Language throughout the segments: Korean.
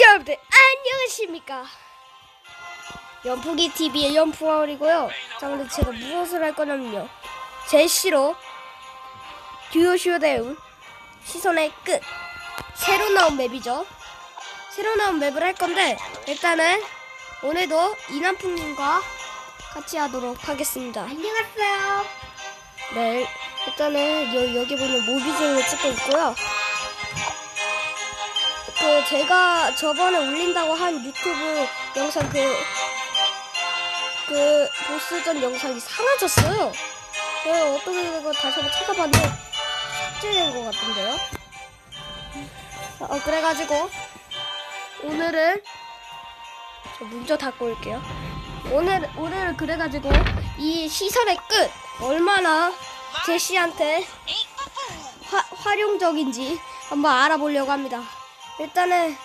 여러분들 안녕하십니까? 연풍이 TV의 연풍아울이고요. 자 근데 제가 무엇을 할 거냐면요. 제시로 듀오 쇼다운 시선의 끝. 새로 나온 맵이죠. 새로 나온 맵을 할 건데 일단은 오늘도 이남풍님과 같이 하도록 하겠습니다. 안녕하세요. 네 일단은 여, 여기 보면 모비즈를 찍고 있고요 그 제가 저번에 올린다고 한 유튜브 영상 그, 그 보스전 영상이 사라졌어요. 네, 어떻게 된 거 다시 한번 찾아봤는데 삭제된 것 같은데요. 어, 그래가지고 오늘은 저 문저 닫고 올게요. 오늘 오늘 그래가지고 이 시설의 끝 얼마나 제시한테 화, 활용적인지 한번 알아보려고 합니다. 일단은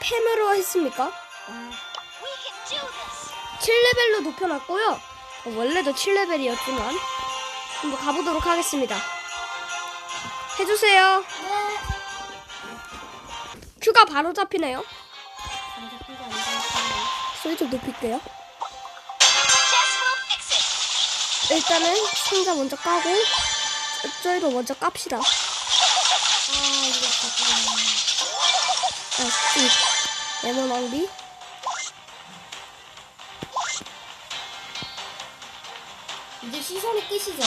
펜으로 했습니까? 7레벨로 높여놨고요. 어, 원래도 7레벨이었지만 한번 가보도록 하겠습니다. 해주세요. 네. 큐가 바로 잡히네요. 소리 좀 높일게요. 일단은 상자 먼저 까고 저- 저희도 먼저 깝시다. 아 이거 잠깐만. 아, 씨. 레몬 낭비. 이제 시선이 끝이죠.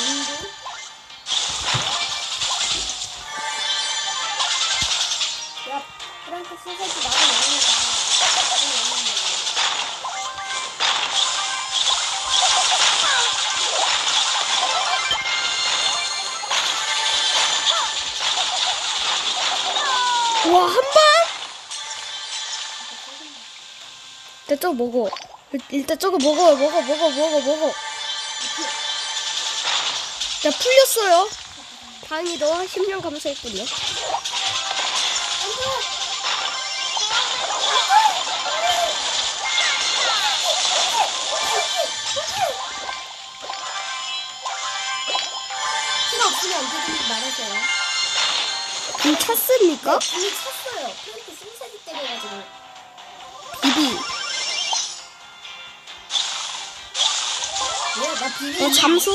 인도? 야, 프랑크 소세지 나도 일단 저거 먹어. 일- 일단 저거 먹어, 먹어, 먹어, 먹어, 먹어. 야, 풀렸어요. 다행히도 10년 감사했군요. 필요 없으면 언제든지 말하세요. 금 찼습니까? 이미 찼어요. 프랑크 소세지 때려가지고. 비비. 어, 잠수?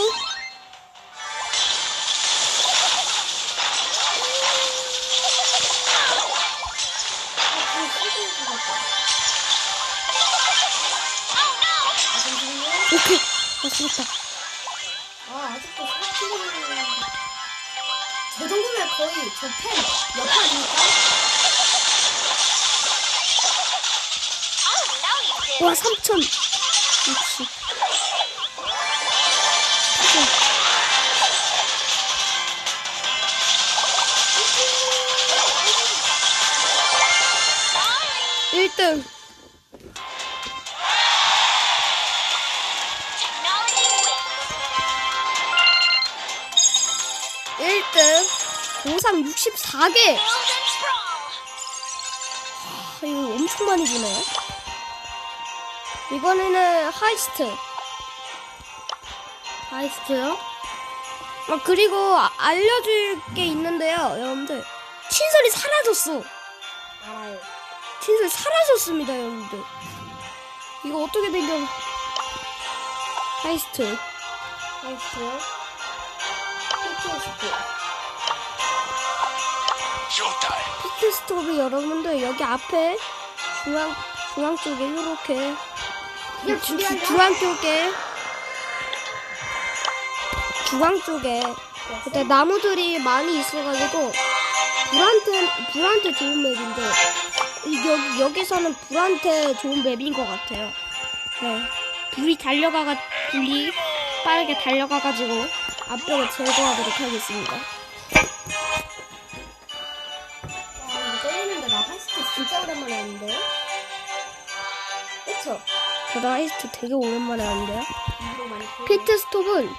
오케이. 어, 죽었다. 아, 아직도 4kg. 저 정도면 거의 저펜 옆에 아닙니까? 와, 3천. 역 시. 일등 일등 보상 64개. 아, 이거 엄청 많이 주네. 이번에는 하이스트. 하이스트요? 아, 그리고 아- 알려줄 게 있는데요, 여러분들. 친설이 사라졌어. 알아요. 친설이 사라졌습니다, 여러분들. 이거 어떻게 된 겨? 하이스트. 나이스. PTSD. 피트스톱이 여러분들 여기 앞에 중앙 중앙 쪽에 이렇게 그냥 주, 주, 중앙 쪽에 중앙 쪽에 그때 나무들이 많이 있어가지고 불한테 불한테 좋은 맵인데 이- 여기 여기서는 불한테 좋은 맵인 것 같아요. 네, 불이 달려가가 불이 빠르게 달려가가지고 앞벽을 제거하도록 하겠습니다. 아, 이거 때리는데 나 하이스트 진짜 오랜만에 하는데. 그쵸? 저도 하이스트 되게 오랜만에 하는데요. 보이네. 피트 스톱은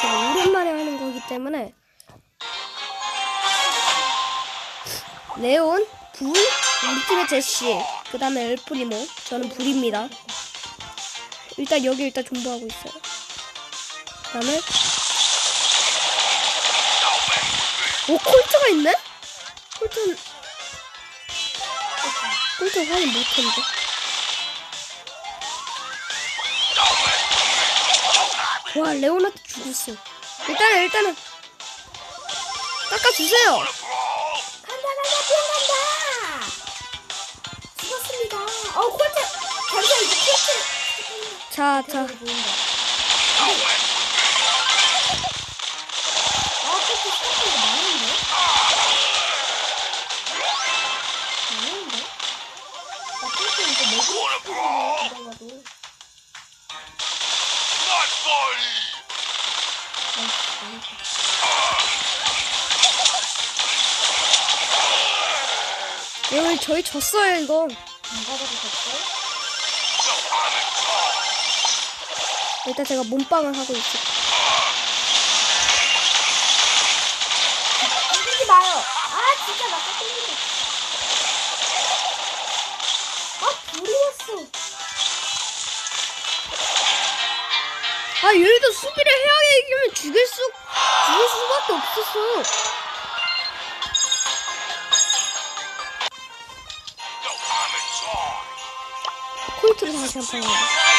제가 오랜만에 하는 거기 때문에 레온, 불, 팀의 제시, 그 다음에 엘프리모, 저는 불입니다. 일단 여기 일단 존버하고 있어요. 그 다음에 오 콜트가 있네? 콜트 콜트 확인 못했는데 와 레오나트 죽었어 일단은 일단은 깎아주세요 했다. 여기 저희 졌어요 이거 안 가봐도 됐어? 일단 제가 몸빵을 하고 있어 땡기지 마요. 아 진짜 나 땡기지. 아 불이 왔어. 아 얘도 수비를 해야 이기면 죽일 수 죽일 수밖에 없었어 콜트를 다시 한번 해야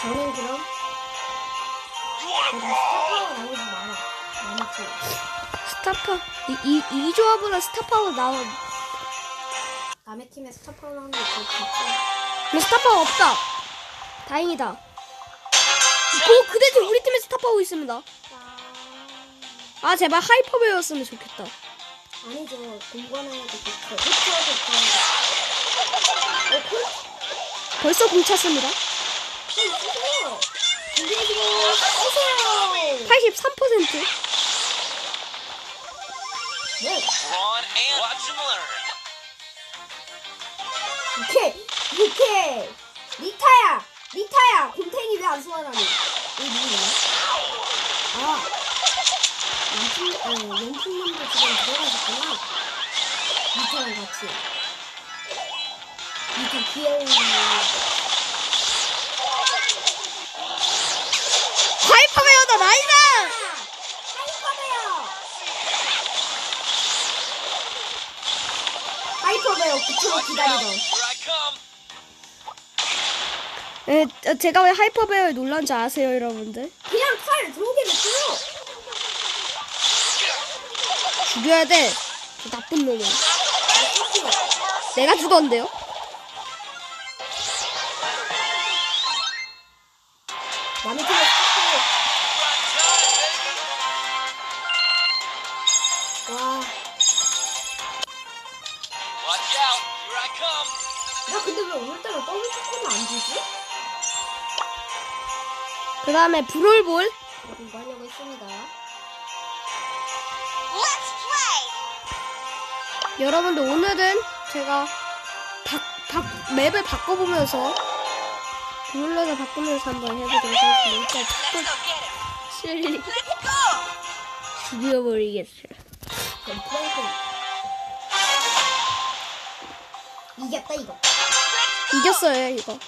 저는 그럼 스타파워 나오지 마라. 많지. 스타파 이, 이, 이 조합으로 스타파워 나온 남의 팀에 스타파워 나오는 게 좋겠지. 근데 스타파워 없다 다행이다 오 그대지 우리 팀에 스타파워 있습니다 아 제발 하이퍼베였으면 좋겠다 아니죠. 좋고. 호투하도 좋고. 어, 콜? 벌써 공 찼습니다 83% 네. 오케이. 오케이. 리타야. 리타야. 곰탱이 왜 안 소환하니? 여기 누구냐? 아. 연풍, 어, 연풍님도 지금 들어가셨구나. 리타랑 같이. 리타 귀여운. 하이퍼베어다 나이다 하이퍼베어! 하이퍼베어 그토록 기다리던. 에, 어, 제가 왜 하이퍼베어에 놀란지 아세요 여러분들 그냥 칼 들어오게 냈어요 죽여야 돼. 저 나쁜 놈을. 내가? 남의 팀에 스타 야 근데 왜 오늘따라 더블 초코는 안 주지? 그 다음에 브롤볼. 저도 이거 하려고 했습니다 여러분들 오늘은 제가 바, 바, 맵을 바꿔보면서 브롤러를 바꾸면서 한번 해보도록 하겠습니다. 일단. 번째 죽여버리겠어요. 그럼 프랭크 이겼다 이거 이겼어요 이거.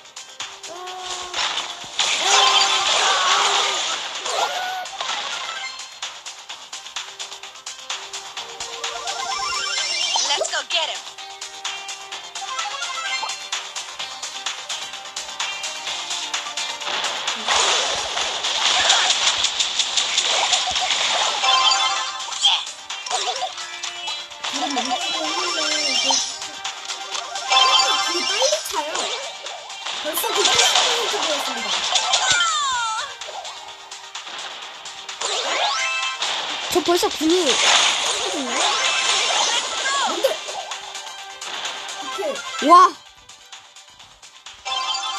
80% 되었습니다 저 벌써 군이 뭔데? 오케이 와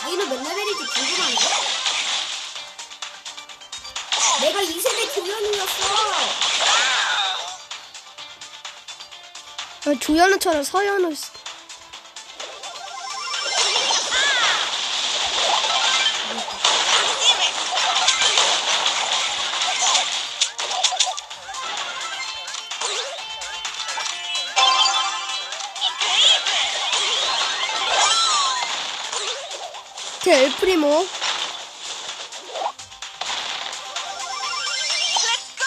자기는 몇 레벨인지 궁금한데? 내가 2세대 조연이었어. 어, 조현우처럼 서현우 씨- 제 엘프리모. Let's go.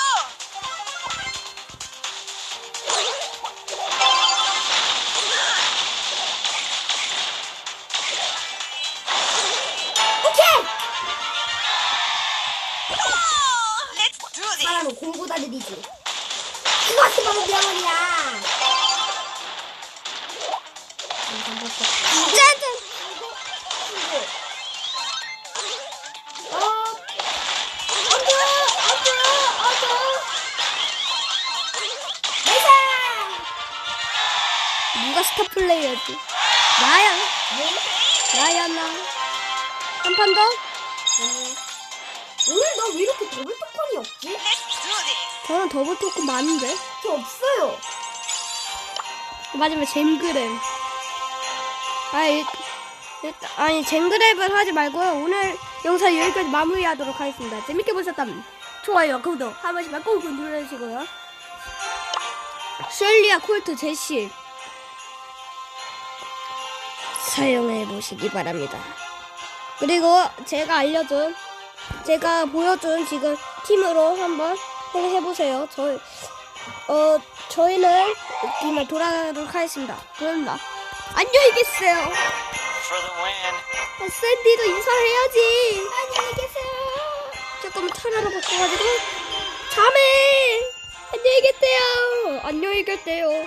오케이! Oh, let's do this. 사람은 공부 다니지. 그것이 바로 명언이야. 누가 스타 플레이어지? 나야. 나야 나. 한 판 더? 오늘 나 왜 이렇게 더블 토큰이 없지? 저는 더블 토큰 많은데. 저 없어요. 마지막에 잼그램. 아니, 일단, 아니, 잼그램을 하지 말고요. 오늘 영상 여기까지 마무리하도록 하겠습니다. 재밌게 보셨다면 좋아요, 구독 한 번씩만 꾹꾹 눌러주시고요. 셀리아 콜트 제시 사용해 보시기 바랍니다. 그리고 제가 알려준, 제가 보여준 지금 팀으로 한번 해보세요. 저, 어, 저희는 이만 돌아가도록 하겠습니다. 그럼 안녕히 계세요. 아, 샌디도 인사해야지. 안녕히 계세요. 잠깐만 차례로 바꿔가지고 잠해. 안녕히 계세요. 안녕히 계세요.